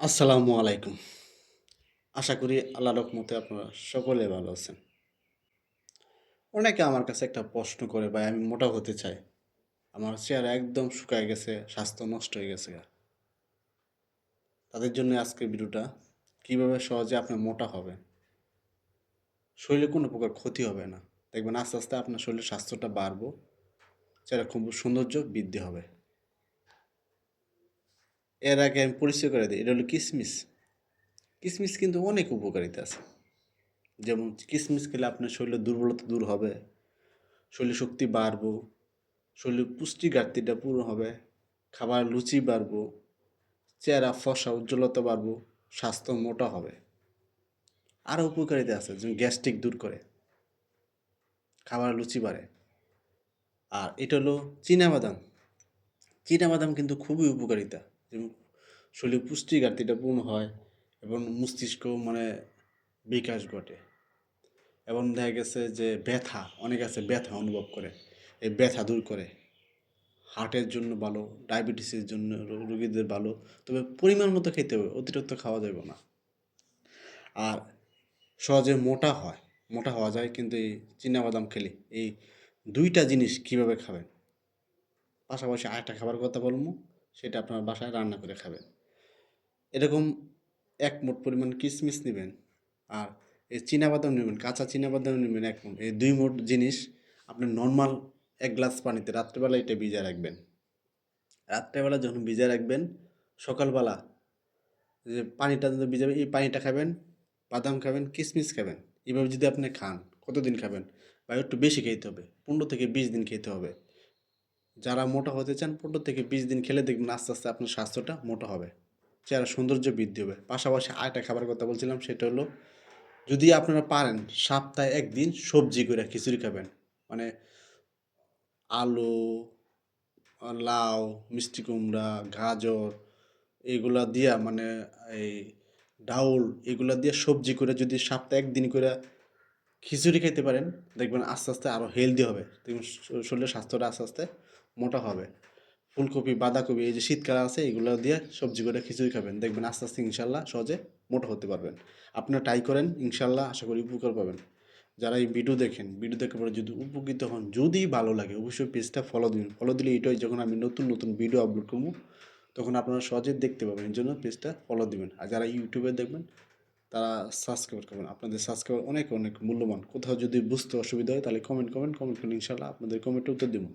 আসসালামু আলাইকুম। আশা করি আল্লাহ রহমতে আপনারা সকলে ভালো আছেন। অনেকে আমার কাছে একটা প্রশ্ন করে, ভাই, আমি মোটা হতে চাই। আমার চেহারা একদম শুকায় গেছে, স্বাস্থ্য নষ্ট হয়ে গেছে। তাদের জন্য আজকের ভিডিওটা, কীভাবে সহজে আপনি মোটা হবে শরীরে কোনো প্রকার ক্ষতি হবে না। দেখবেন আস্তে আস্তে আপনার শরীরের স্বাস্থ্যটা বাড়বো চেহারা খুব সৌন্দর্য বৃদ্ধি হবে। এর আগে আমি পরিচয় করে দিই, এটা হলো কিসমিস। কিসমিস কিন্তু অনেক উপকারিতা আছে। যেমন কিসমিস খেলে আপনার শরীরের দুর্বলতা দূর হবে শরীরে শক্তি বাড়বো, শরীরের পুষ্টি ঘাটতিটা পূরণ হবে, খাবার লুচি বাড়বো, চেহারা ফসা, উজ্জ্বলতা বাড়বো, স্বাস্থ্য মোটা হবে। আরও উপকারিতা আছে, যেমন গ্যাস্ট্রিক দূর করে, খাবার লুচি বাড়ে। আর এটা হলো চীনাবাদাম চীনাবাদাম কিন্তু খুবই উপকারিতা। শরীরে পুষ্টি ঘাটতিটা পূর্ণ হয় এবং মস্তিষ্ক মানে বিকাশ ঘটে। এবং দেখা গেছে যে ব্যথা, অনেক আছে ব্যথা অনুভব করে। এই ব্যথা দূর করে। হার্টের জন্য ভালো, ডায়াবেটিসের জন্য রোগীদের ভালো, তবে পরিমাণ মতো খেতে হবে, অতিরিক্ত খাওয়া যাবে না। আর সহজে মোটা হয়, মোটা হওয়া যায় কিন্তু এই বাদাম খেলে। এই দুইটা জিনিস কীভাবে খাবেন? পাশাপাশি আরেকটা খাবার কথা বলব। সেটা আপনার বাসায় রান্না করে খাবেন। এরকম এক মোট পরিমাণ কিশমিশ নেবেন আর এই বাদাম নেবেন, কাঁচা বাদাম নেবেন এক মোট এই দুই মোট জিনিস আপনি নর্মাল এক গ্লাস পানিতে রাত্রেবেলা এটা ভিজা রাখবেন। রাত্রেবেলা যখন ভিজা রাখবেন, সকালবেলা যে পানিটা যদি ভিজাবে, এই পানিটা খাবেন, বাদাম খাবেন কিশমিশ খাবেন। এভাবে যদি আপনি খান, কতদিন খাবেন? বা একটু বেশি খেতে হবে, পনেরো থেকে বিশ দিন খেতে হবে। যারা মোটা হতে চান, পনেরো থেকে বিশ দিন খেলে দেখবেন আস্তে আস্তে আপনার স্বাস্থ্যটা মোটা হবে। চেহারা সৌন্দর্য বৃদ্ধি হবে। পাশাপাশি আরেকটা খাবার কথা বলছিলাম, সেটা হলো যদি আপনারা পারেন সপ্তাহে একদিন সবজি করে খিচুড়ি খাবেন। মানে আলু, লাউ, মিষ্টি কুমড়া, গাজর, এগুলা দিয়া মানে এই ডাউল, এগুলা দিয়ে সবজি করে যদি সপ্তাহে একদিন করে খিচুড়ি খেতে পারেন। দেখবেন আস্তে আস্তে আরও হেলদি হবে। দেখবেন শরীরের স্বাস্থ্যটা আস্তে আস্তে মোটা হবে। ফুলকপি, বাঁধাকপি এই যে শীতকাল আছে, এগুলো দিয়ে সবজি করে খিচুড়ি খাবেন। দেখবেন আস্তে আস্তে ইনশাল্লাহ সহজে মোটা হতে পারবেন। আপনারা ট্রাই করেন, ইনশাল্লাহ আশা করি উপকার পাবেন। যারা এই ভিডিও দেখেন ভিডিও দেখার পরে যদি উপকৃত হন, যদি ভালো লাগে, অবশ্যই পেজটা ফলো দিন। ফলো দিলে এটাই যখন আমি নতুন নতুন ভিডিও আপলোড করব, তখন আপনারা সহজে দেখতে পাবেন। এর জন্য পেজটা ফলো দিবেন। আর যারা ইউটিউবে দেখবেন তারা সাবস্ক্রাইব করবেন, আপনাদের সাবস্ক্রাইব অনেক অনেক মূল্যবান। কোথাও যদি বুঝতে অসুবিধা হয় তাহলে কমেন্ট কমেন্ট কমেন্ট করুন ইনশাল্লাহ আপনাদের কমেন্টে উত্তর দেবো।